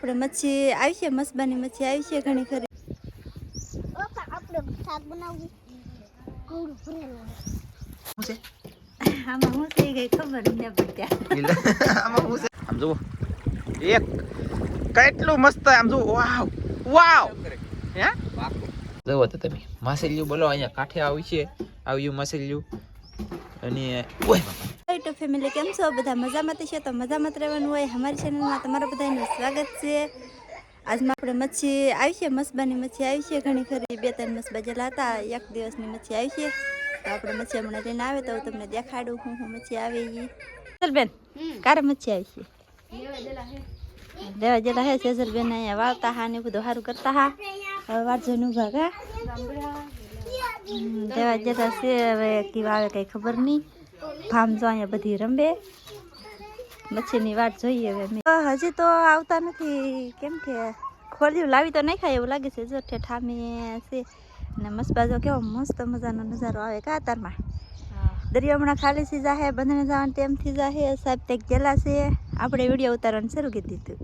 આપણે મચ્છી આવી છે મસબાની મચ્છી આવી છે ઘણી ખરી. આપણે શાક બનાવવું. આમાં હું થઈ ગઈ ખબર ન પડતી આમાં શું છે? આમ જુઓ. એક કેટલું મસ્ત આમ જુઓ. વાવ વાવ. હે? જુઓ તો તમે. માસેલિયું બોલો અહીંયા કાંઠે આવી છે. આવ્યું માસેલિયું અને ઓય બાપા. યુટ્યુબ ફેમિલી કેમ છો? બધા મજામાં છે તો મજામાં રહેવાનું હોય. અમારી ચેનલમાં તમારા બધાનું સ્વાગત છે. આજમાં આપણે મચ્છી આવી છે, મસબાની મચ્છી આવી છે. ઘણી ખરી બે ત્રણ મસબા જેલા હતા, એક દિવસની મચ્છી આવી છે. તો આપણે મચ્છી હમણાં લઈને આવે તો હું તમને દેખાડું હું હું મચ્છી આવી એ બેન કારે મચ્છી આવી છે? દેવા જેલા હે સેજલ બેન અહીંયા વાળતા હા ને બધું સારું કરતા હા. હવે વારજો નું ભાગા લેવા જેલા છે, હવે કેવા આવે કઈ ખબર નહીં. ફાર્મ જો અહીંયા બધી રમે. મચ્છીની વાટ જોઈએ હવે હજી તો આવતા નથી. કેમ કે ખોલ્યું લાવી તો નહીં ખાય એવું લાગે છે. જો ઠેઠામી છે. અને મસ્ત બાજુ કેવો મસ્ત મજાનો નજારો આવે કાતરમાં દરિયો હમણાં ખાલી થઈ જાહે બંધને જવાનું ટેમ થઈ જાહે. સાહેબ તે ગયેલા છે. આપણે વીડિયો ઉતારવાનું શરૂ કરી દીધું.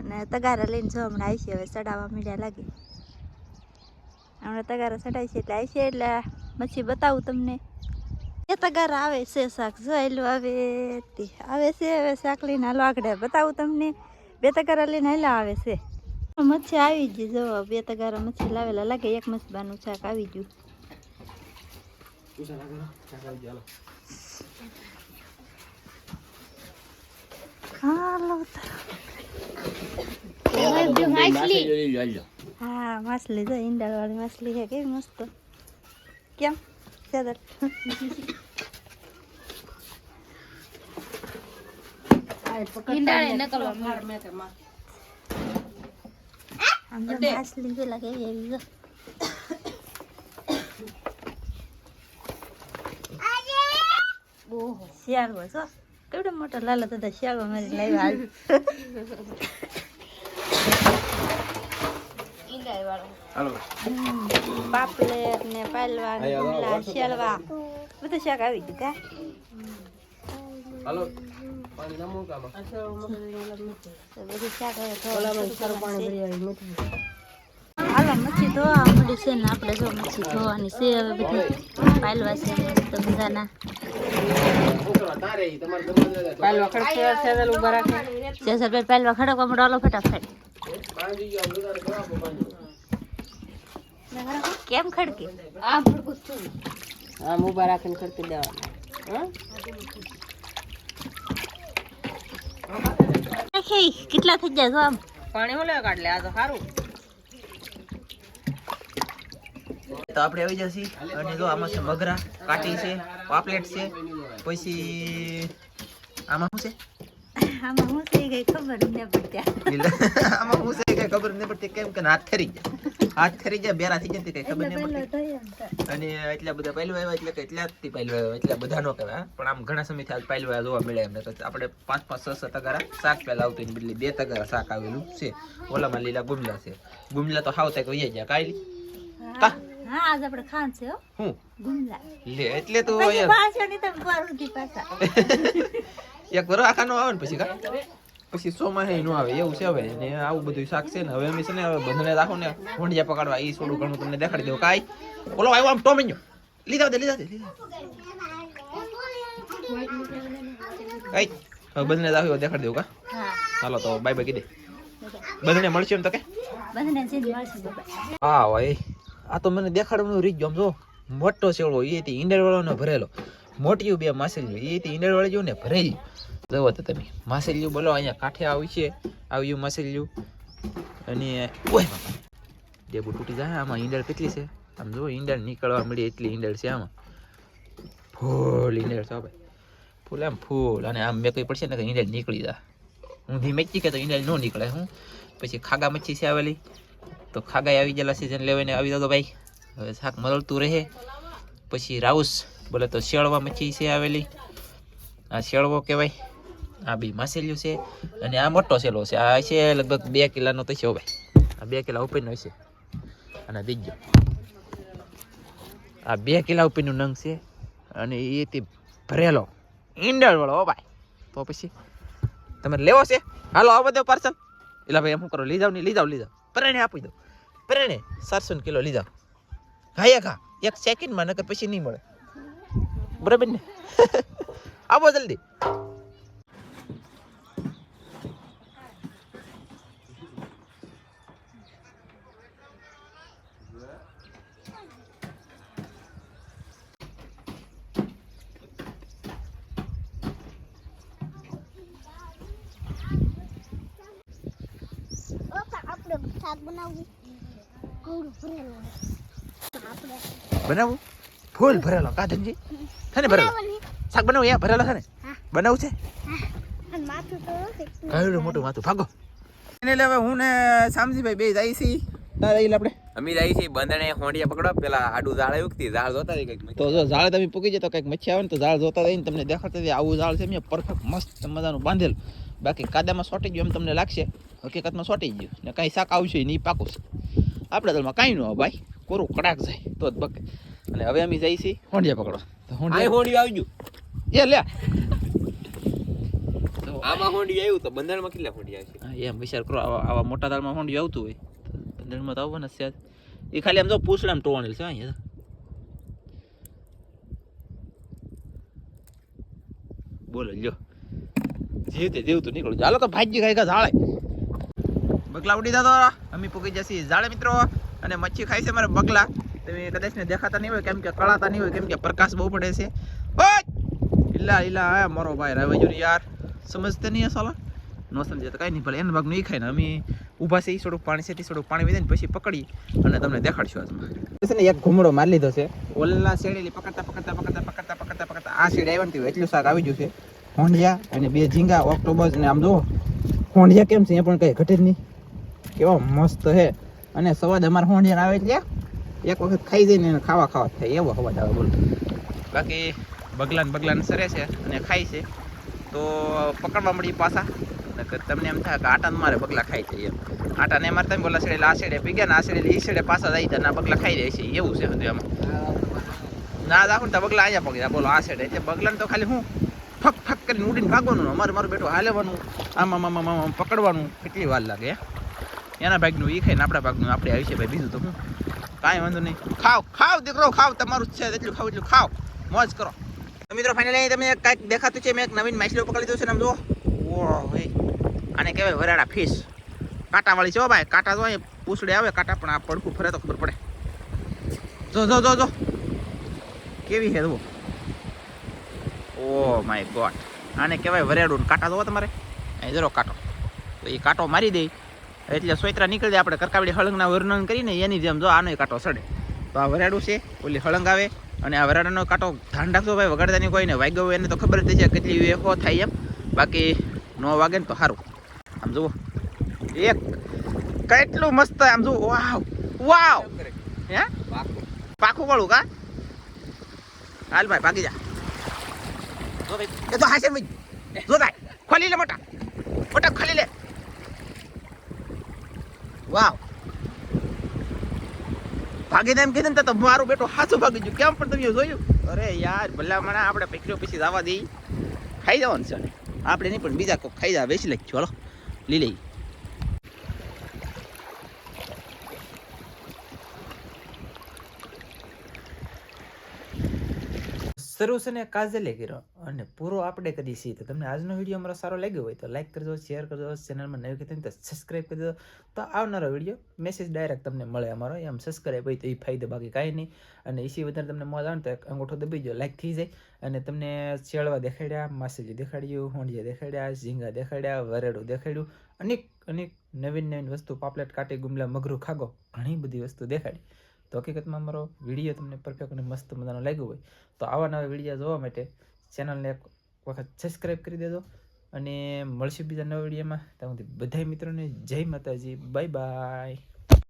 અને તગારા લઈને જો હમણાં આવી છે હવે ચડાવવા મીડિયા લાગે. હમણાં તગારા ચડાવી છે એટલે આવી છે એટલે મચ્છી બતાવું તમને. એ તગારા આવે છે શાક જોયેલું આવે આવે છે હવે શાક લઈને હાલો આગળ બતાવું તમને બે તગારા લઈને હાલા આવે છે મચ્છી આવી ગઈ જો બે તગારા મચ્છી લાવેલા લાગે એક મસબાનું શાક આવી ગયું હાલો તો. હા માછલી જો ઈંડા વાળી માછલી છે કેવી મસ્ત કેમ ઓહો શિયાળો છો કેવડો મોટો લાલો તો શિયાળો મારી લાવ્યા હાલ પાપલેટ ને પાલવા ને શેલવા બધું શાક આવી ગયું કા? હાલો. મચ્છી ધોવા મળી છે ને આપણે જો મચ્છી ધોવાની છે હવે બધી પાલવા છે તો મજાના જેસલભાઈ પાલવા હાલો ફટાફટ. કેમ ખડકે? આમ ઊભા રાખીને ખડકી દેવાના કેટલા થઈ ગયા જો આમ? પાણી હું લેવા કાઢ લે આ તો સારું તો આપણે આવી જશે. અને જો આમાં છે મગરા કાટી છે પાપલેટ છે પછી આમાં શું આમાં હું થઈ ગઈ ખબર ન પડતી. આમાં ખબર કેમ કે હાથ થરી જાય હાથ થરી જાય બેરા થઈ જતી કઈ ખબર નહીં પડતી. અને એટલા બધા પહેલું આવ્યા એટલે કે એટલા જ પહેલું આવ્યા એટલા બધા નો કહેવાય પણ આમ ઘણા સમયથી આજ પહેલું આવ્યા જોવા મળે એમને. આપણે પાંચ પાંચ છ છ તગારા શાક પહેલા આવતું એની બદલે બે તગારા શાક આવેલું છે. ઓલામાં લીલા ગુમલા છે. ગુમલા તો હાવ થાય વહી ગયા. કાયલી? કા? હા આજ આપણે ખાન છે હું. ગુમલા. લે એટલે તો યાર પાછળની તમે પાછા. એક વરો આખાનો આવે ને પછી કા? પછી સો માં નો આવે એવું છે હવે ને આવું બધું શાક છે ને હવે અમે છે ને હવે બંધને રાખો ને ભોંડિયા પકડવા એ થોડું ઘણું તમને દેખાડી દઉં કાઈ? બોલો આવ્યો આમ ટોમેન્યો લીધા દે લીધા દે લીધા કઈ? હવે બંધને રાખ્યો દેખાડી દઉં કા? હાલો તો બાય બાય કીધે. બંધને મળશે એમ તો કે? મળશે હા ભાઈ. આ તો મને દેખાડવાનું રીત ગયો આમ જો. મોટો સેવડો એ ઈંડર વાળો ભરેલો. મોટી બે માસેલી એ થી ઈંડર વાળી ને ભરેલી. જવો તો તમે. માસેલિયું બોલો, અહીંયા કાંઠે આવી છે. આવ્યું માસેલિયું અને ઓય ડેબુ તૂટી જાય, આમાં ઈંડળ કેટલી છે? આમ જો ઈંડળ નીકળવા મળી એટલી ઈંડળ છે આમાં. ફૂલ ઈંડળ છે ભાઈ. ફૂલ આમ ફૂલ. અને આમ મેં કઈ પડશે ને કે ઈંડળ નીકળી જાય. હું ધીમે જ કે તો ઈંડળ ન નીકળે, હું. પછી ખાગા મચ્છી છે આવેલી. તો ખાગા આવી ગયેલા સિઝન લેવાને આવી દો ભાઈ. હવે શાક મળતું રહે. પછી રાઉસ. બોલે તો શેળવા મચ્છી છે આવેલી. આ શેળવો કહેવાય. આ બી માસેલિયું છે અને આ મોટો સેલો છે. આ છે લગભગ બે કિલાનો તો છે હવે આ બે કિલા ઉપરનો છે અને દીજો આ બે કિલા ઉપરનું નંગ છે અને એ તે ભરેલો. ઈંડળ વાળો હો ભાઈ. તો પછી તમે લેવો છે? હાલો આવો બધો પાર્સલ એટલે ભાઈ, એમ કરો? લઈ જાવ ને, લઈ જાવ આપી દો. પરાણે સાતસો કિલો લઈ જાવ. એક હા એક સેકન્ડમાં નકર પછી નહીં મળે. બરાબર ને? આવો જલ્દી. બનાવું? ફૂલ ભરેલો. કા ધનજી છે ને ભરેલો? શાક બનાવું અહીંયા ભરેલો છે ને? બનાવું છે. કયું મોટું માથું. ભાગો. એટલે હવે હું ને શામજીભાઈ બે જાય છી. તારે આપણે. અમે જાય છે બંધણે હોંડિયા પકડો. પેલા આડું ઝાડ કે ઝાડ જોતા રહી કંઈક તો જો ઝાડ તમે પૂકી જાય તો કંઈક મચ્છી આવે ને તો ઝાડ જોતા રહીને તમને દેખાડતા આવું ઝાડ છે મેં પરફેક્ટ મસ્ત મજાનું બાંધેલું. બાકી કાદામાં સોટી ગયું એમ તમને લાગશે. હકીકતમાં સોટી ગયું. ને કાંઈ શાક આવશે નહીં પાકું છે. આપણે તલમાં કાંઈ ન ભાઈ. કોરું કડાક જાય. તો જ બકે. અને હવે અમે જઈશી હોંડિયા પકડવા. તો આ હોંડિયા હોંડિયું એ લે. આમાં હોંડિયું આવ્યું તો બંધણમાં કેટલા હોંડિયા આવશે? એમ વિચાર કરો આવા આવા મોટા દાળમાં હોંડિયું આવતું હોય તો બંદરમાં તો આવવાના છે. એ ખાલી આમ જો પૂછડામાં ટોવાણેલ છે અહીંયા તો. બોલો લ્યો. જીવતે જીવતું નીકળું. ચાલો તો ભાજી ખાઈ ઝાડે બગલા ઉડી દાદો અમે પૂકી જશે. ઝાડે મિત્રો. અને મચ્છી ખાઈ છે મારે બગલા. તમે કદાચ ને દેખાતા નહીં હોય કેમ કે કળાતા નહીં હોય કેમ કે પ્રકાશ બહુ પડે છે. ઓય ઇલ્લા ઇલ્લા આ મારો ભાઈ રાવે જો યાર. સમજતે નહીં સાલા? નો સમજે તો કાંઈ નહીં ભલે એના ભાગનું એ ખાય ને. અમે ઊભા છે એ થોડુંક પાણી છે થોડુંક પાણી વીધે ને પછી પકડી અને તમને દેખાડશું આજમાં છે ને એક ઘૂમડો મારી લીધો છે. ઓલા શેડેલી પકડતા પકડતા પકડતા પકડતા પકડતા પકડતા આ શેડ આવ્યા ને એટલું શાક આવી ગયું છે. હોંડિયા અને બે ઝીંગા ઓક્ટોબસ ને આમ જો હોંડિયા કેમ છે? એ પણ કંઈ ઘટે જ નહીં. કેવો મસ્ત છે. અને સવાદ અમારે હોંડિયા આવે એટલે એક વખત ખાઈ જઈને એને ખાવા ખાવા થાય, એવો અવાજ આવે બોલો. બાકી બગલાન બગલાન સરે છે અને ખાય છે. તો પકડવા મળી પાછા. તમને એમ થાય કે આટા મારે બગલા ખાઈ જાય એમ. આટા ને મારે તમે બોલા છેડે આ છેડે પી ગયા ને આ છેડે એ છેડે પાછા જાય તો ના બગલા ખાઈ જાય છે. એવું છે બધું એમાં. ના રાખો ને બગલા અહીંયા પગી બોલો, આ છેડે એટલે બગલાને તો ખાલી હું ફક ફક કરીને ઉડીને ભાગવાનું અમારે મારું બેઠું હાલેવાનું. આમ આમ આમ આમ પકડવાનું. કેટલી વાર લાગે એના ભાગનું એ ખાઈને આપણા ભાગનું આપણે આવી છે ભાઈ, બીજું તો હું? કાંઈ વાંધો નહીં. ખાવ ખાવ દીકરો ખાવ તમારું છે એટલું ખાવ એટલું ખાવ મોજ કરો. તો મિત્રો ફાઇનલી તમે કાંઈક દેખાતું છે. મેં એક નવીન માછલીઓ પકડી લીધું છે ને આમ જુઓ. ઓહ ભાઈ આને કહેવાય વરાડા ફિશ કાંટાવાળી છે ભાઈ. કાંટા જો અહીં પૂછડે આવે, કાંટા, પણ આ પડખું ફરે તો ખબર પડે. જો જો જો જો. કેવી છે, જુઓ. ઓ માય ગોડ આને કહેવાય વરેડું કાંટા જોવો તમારે. અહીં જરો કાંટો. તો એ કાંટો મારી દે. એટલે સોયત્રા નીકળી જાય, આપણે કરકાવડી હળંગના વર્ણન કરીને એની જેમ જો આનો કાંટો સડે. તો આ વરાડું છે, ઓલી હળંગ આવે, અને આ વરાડાનો કાંટો ધ્યાન રાખજો ભાઈ વગાડતાની કોઈને વાગ્યો એને તો ખબર જ છે કેટલી એફો થાય એમ. બાકી ન વાગે ને તો સારું. આમ જુઓ. એક, કેટલું મસ્ત આમ જુઓ. વાવ વાવ. હે? પાખું વાળું કા? હાલ ભાઈ, ભાગી જા. જો ભાઈ. એ તો હાશે ભાઈ જો ભાઈ, ખોલી લે મોટા. મોટા ખોલી લે. વાવ. ભાગી એમ કીધું તો મારું બેટો હાથું ભાગી ગયું. કેમ પણ તમે જોયું? અરે યાર ભલા મને આપણે પકડ્યો પછી જવા દઈ. ખાઈ જવાનું છે. આપણે નહીં, પણ બીજા કોઈ ખાઈ જા, વેચી લઈ ચાલો, લઈ લઈ શરૂ છે ને કાજલે કર્યો. અને પૂરો આપણે કરી છીએ તો તમને આજનો વીડિયો અમારો સારો લાગ્યો હોય તો લાઈક કરજો શેર કરજો ચેનલમાં નવી કીધું તો સબસ્ક્રાઈબ કરી દો. તો આવનારો વીડિયો મેસેજ ડાયરેક્ટ તમને મળે અમારો. એમ સબસ્ક્રાઈબ હોય તો એ ફાયદો બાકી કાંઈ નહીં. અને એસી વધારે તમને મોજ આવે ને તો એક અંગૂઠો દબાઈ ગયો લાઈક થઈ જાય. અને તમને ચેડવા દેખાડ્યા, માછલી દેખાડ્યું, હોંડિયા દેખાડ્યા, ઝીંગા દેખાડ્યા, વરેડું દેખાડ્યું. અનેક અનેક નવીન નવીન વસ્તુ પાપલેટ, કાટી, ગુમલા, મગરું, ખાગો ઘણી બધી વસ્તુ દેખાડી. તો હકીકતમાં અમારો વીડિયો તમને પરફેક્ટ અને મસ્ત મજાનો લાગ્યો હોય. તો આવા નવા વીડિયો જોવા માટે ચેનલને એક વખત સબસ્ક્રાઈબ કરી દેજો. અને મળશે બીજા નવા વિડીયોમાં. ત્યાં સુધી બધા મિત્રોને જય માતાજી. Bye bye